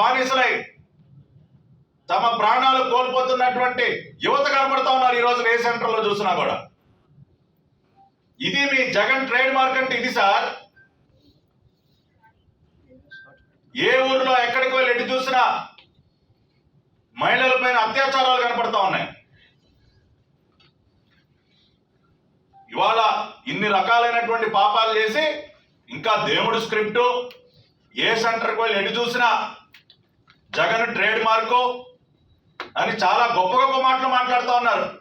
బానిసలై తమ ప్రాణాలు కోల్పోతున్నటువంటి యువత కనబడతా ఉన్నారు ఈ రోజు ఏ సెంటర్లో చూసినా కూడా. ఇది మీ జగన్ ట్రేడ్ మార్క్ అంటే ఇది సార్. ఏ ఊర్లో ఎక్కడికి వెళ్ళి ఎటు చూసినా మహిళల పైన అత్యాచారాలు కనపడతా ఉన్నాయి. ఇవాళ ఇన్ని రకాలైనటువంటి పాపాలు చేసి ఇంకా దేవుడు స్క్రిప్టు ఏ సెంటర్కి వెళ్ళి ఎటు చూసినా జగన్ ట్రేడ్ మార్కు అని చాలా గొప్ప గొప్ప మాటలు మాట్లాడుతూ ఉన్నారు.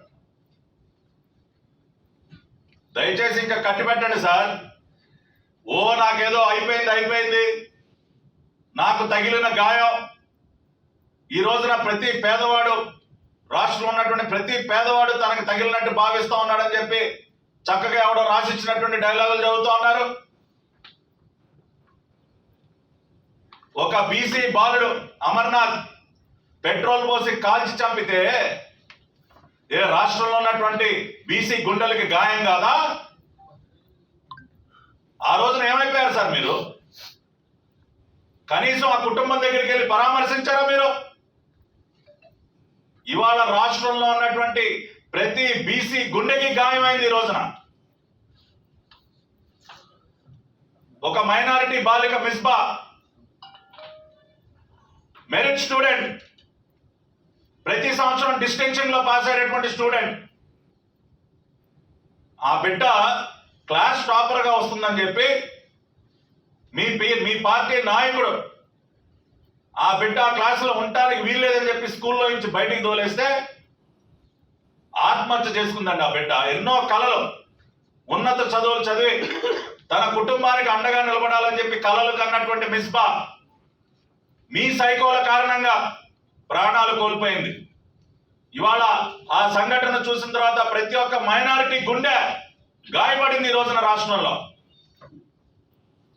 దయచేసి ఇంకా కట్టి పెట్టండి సార్. ఓ నాకేదో అయిపోయింది అయిపోయింది. నాకు తగిలిన గాయం. ఈ రోజున ప్రతి పేదవాడు రాష్ట్రంలో ఉన్నటువంటి ప్రతి పేదవాడు తనకు తగిలినట్టు భావిస్తూ ఉన్నాడని చెప్పి చక్కగా ఎవడో రాసిచ్చినటువంటి డైలాగులు చదువుతూ ఉన్నారు. ఒక బీసీ బాలుడు అమర్నాథ్ పెట్రోల్ పోసి కాల్చి చంపితే ఏ రాష్ట్రంలో ఉన్నటువంటి బీసీ గుండెలకి గాయం కాదా? ఆ రోజున ఏమైపోయారు సార్ మీరు? కనీసం ఆ కుటుంబం దగ్గరికి వెళ్ళి పరామర్శించారా మీరు? ఇవాళ రాష్ట్రంలో ఉన్నటువంటి ప్రతి బీసీ గుండెకి గాయమైంది ఈ రోజున. ఒక మైనారిటీ బాలిక మిస్బా మెరిట్ స్టూడెంట్ ప్రతి సంవత్సరం డిస్టింక్షన్లో పాస్ అయ్యేటువంటి స్టూడెంట్ ఆ బిడ్డ క్లాస్ టాపర్గా వస్తుందని చెప్పి మీ మీ పార్టీ నాయకుడు ఆ బిడ్డ ఆ క్లాసులో ఉండటానికి వీల్లేదని చెప్పి స్కూల్లో నుంచి బయటికి తోలేస్తే ఆత్మహత్య చేసుకుందండి ఆ బిడ్డ. ఎన్నో కళలు. ఉన్నత చదువులు చదివి తన కుటుంబానికి అండగా నిలబడాలని చెప్పి కళలు కన్నటువంటి మిస్బా. మీ సైకోల కారణంగా ప్రాణాలు కోల్పోయింది. ఇవాళ ఆ సంఘటన చూసిన తర్వాత ప్రతి ఒక్క మైనారిటీ గుండె గాయపడింది ఈ రోజున రాష్ట్రంలో.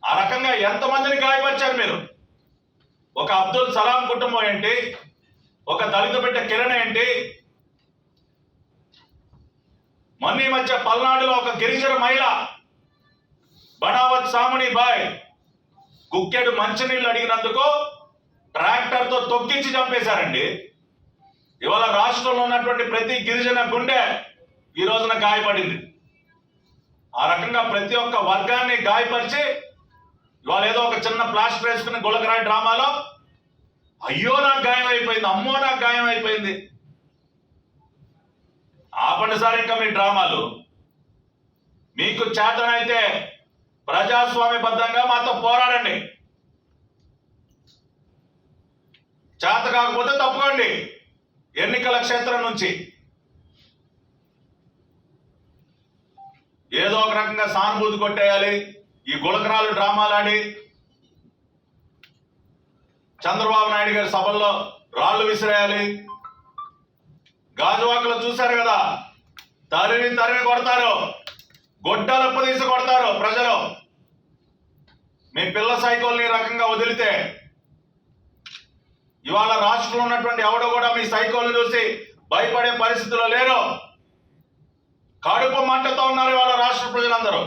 ఆ రకంగా ఎంతమందిని గాయపరిచారు మీరు? ఒక అబ్దుల్ సలాం కుటుంబం ఏంటి? ఒక దళిత బిడ్డ కిరణ్ ఏంటి? మొన్న ఈ మధ్య పల్నాడులో ఒక గిరిజన మహిళ బనావత్ సాముని బాయ్ గుక్కెడు మంచినీళ్ళు అడిగినందుకు ట్రాక్టర్తో తొక్కించి చంపేశారండి. ఇవాళ రాష్ట్రంలో ఉన్నటువంటి ప్రతి గిరిజన గుండె ఈ రోజున గాయపడింది. ఆ రకంగా ప్రతి ఒక్క వర్గాన్ని గాయపరిచి ఇవాళ ఏదో ఒక చిన్న ప్లాస్టర్ వేసుకుని గులకరాయి డ్రామాలో అయ్యో నాకు గాయం అయిపోయింది అమ్మో నాకు గాయం అయిపోయింది ఆపండి సార్ ఇంకా మీ డ్రామాలు. మీకు చేతనైతే ప్రజాస్వామ్యబద్ధంగా మాతో పోరాడండి. చేత కాకపోతే తప్పుకోండి. ఎన్నికల క్షేత్రం నుంచి. ఏదో ఒక రకంగా సానుభూతి కొట్టేయాలి. ఈ గులకరాలు డ్రామాలాడి చంద్రబాబు నాయుడు గారి సభల్లో రాళ్ళు విసిరేయాలి. గాజువాకలు చూశారు కదా? తరిని తరిమి కొడతారు. గొడ్డలప్పు తీసి కొడతారు ప్రజలు. మీ పిల్ల సైకోల్ని రకంగా వదిలితే ఇవాళ రాష్ట్రంలో ఉన్నటువంటి ఎవడో కూడా మీ సైకోలు చూసి భయపడే పరిస్థితిలో లేరు. కడుపు మంటతో ఉన్నారు ఇవాళ రాష్ట్ర ప్రజలందరూ.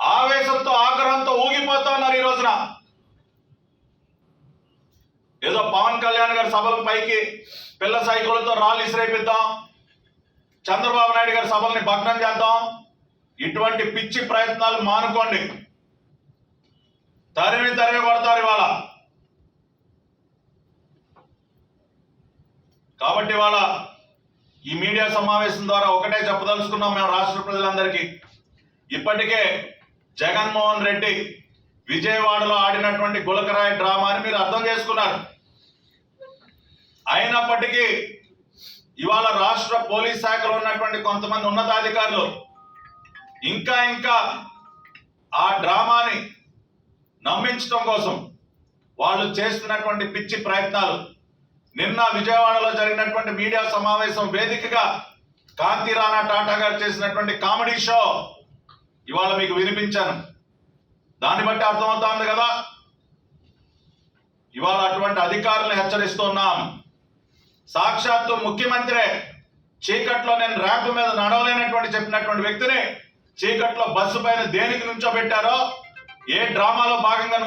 ఆవేశంతో ఆగ్రహంతో ఊగిపోతా ఉన్నారు ఈ రోజున. ఏదో పవన్ కళ్యాణ్ గారి సభల పైకి పిల్ల సైకిళ్ళతో రాళ్ళు ఇసిరేపిద్దాం. చంద్రబాబు నాయుడు గారి సభల్ని భగ్నం చేద్దాం. ఇటువంటి పిచ్చి ప్రయత్నాలు మానుకోండి. తరిమి తరిమి పడతారు ఇవాళ. కాబట్టి వాళ్ళ ఈ మీడియా సమావేశం ద్వారా ఒకటే చెప్పదలుచుకున్నాం మేము రాష్ట్ర ప్రజలందరికీ. ఇప్పటికే జగన్మోహన్ రెడ్డి విజయవాడలో ఆడినటువంటి గులకరాయ డ్రామాని మీరు అర్థం చేసుకున్నారు. అయినప్పటికీ ఇవాళ రాష్ట్ర పోలీస్ శాఖలో ఉన్నటువంటి కొంతమంది ఉన్నతాధికారులు ఇంకా ఇంకా ఆ డ్రామాని నమ్మించడం కోసం వాళ్ళు చేస్తున్నటువంటి పిచ్చి ప్రయత్నాలు నిన్న విజయవాడలో జరిగినటువంటి మీడియా సమావేశం వేదికగా కాంతి రాణా టాటా గారు చేసినటువంటి కామెడీ షో. ఇవాళ మీకు వినిపించాను. దాన్ని బట్టి అర్థమవుతోంది కదా? ఇవాళ అటువంటి అధికారులను హెచ్చరిస్తున్నాం. సాక్షాత్తు ముఖ్యమంత్రి చీకట్లో నేను ర్యాంపు మీద నడవలేనటువంటి చెప్పినటువంటి వ్యక్తిని చీకట్లో బస్సు పైన దేనికి నుంచో పెట్టారో? ఏ డ్రామాలో భాగంగా